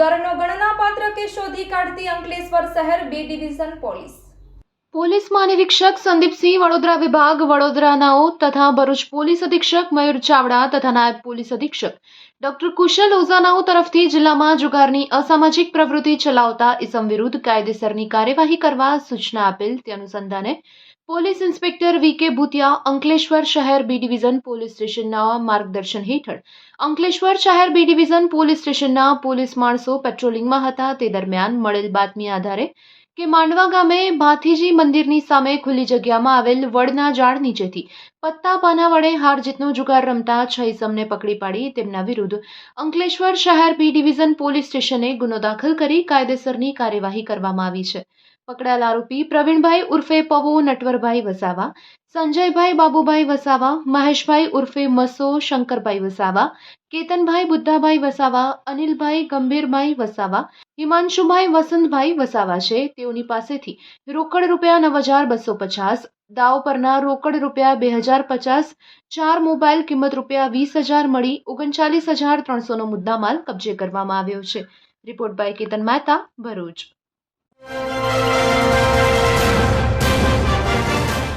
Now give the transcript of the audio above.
ગુનેગારોનો ગણનાપાત્ર કે શોધી કાઢતી અંકલેશ્વર શહેર બી ડિવિઝન પોલીસ. પોલીસ મહાનિરીક્ષક સંદીપસિંહ વડોદરા વિભાગ, વડોદરાનાઓ તથા ભરૂચ પોલીસ અધિક્ષક મયુર ચાવડા તથા નાયબ પોલીસ અધિક્ષક ડોક્ટર કુશલ ઓઝાનાઓ તરફથી જિલ્લામાં જુગારની અસામાજિક પ્રવૃત્તિ ચલાવતા ઇસમ વિરુદ્ધ કાયદેસરની કાર્યવાહી કરવા સૂચના આપેલ તે અનુસંધાને પોલીસ ઇન્સ્પેક્ટર વી કે ભૂતિયા, અંકલેશ્વર શહેર બી ડિવિઝન પોલીસ સ્ટેશનના માર્ગદર્શન હેઠળ અંકલેશ્વર શહેર બી ડિવિઝન પોલીસ સ્ટેશનના પોલીસ માણસો પેટ્રોલિંગમાં હતા તે દરમિયાન મળેલ બાતમી આધારે કે માંડવા ગામે ભાથીજી મંદિરની સામે ખુલ્લી જગ્યામાં આવેલ વડના ઝાડ નીચેથી પત્તા પાના વડે હાર જીતનો જુગાર રમતા છ ઇસમને પકડી પાડી તેમના વિરુદ્ધ. અંકલેશ્વર શહેર બી ડિવિઝન પોલીસ સ્ટેશને ગુનો દાખલ કરી કાયદેસરની કાર્યવાહી કરવામાં આવી છે. પકડાયેલ આરોપી પ્રવીણભાઈ ઉર્ફે પવો, નટવરભાઈ વસાવા, સંજયભાઈ બાબુભાઈ વસાવા, મહેશભાઈ ઉર્ફે મસો, શંકરભાઈ વસાવા, કેતનભાઈ બુદ્ધાભાઈ વસાવા, અનિલભાઈ ગંભીરભાઈ વસાવા, હિમાંશુભાઈ વસંતભાઈ વસાવા છે. તેઓની પાસેથી રોકડ રૂપિયા નવ હજાર બસો પચાસ દાવ પરના રોકડ રૂપિયા બે હજાર પચાસ, ચાર મોબાઈલ કિંમત રૂપિયા વીસ હજાર મળી ઓગણચાલીસ હજાર ત્રણસોનો મુદ્દામાલ કબજે કરવામાં આવ્યો છે. Report by Ketan Mehta Bharuch.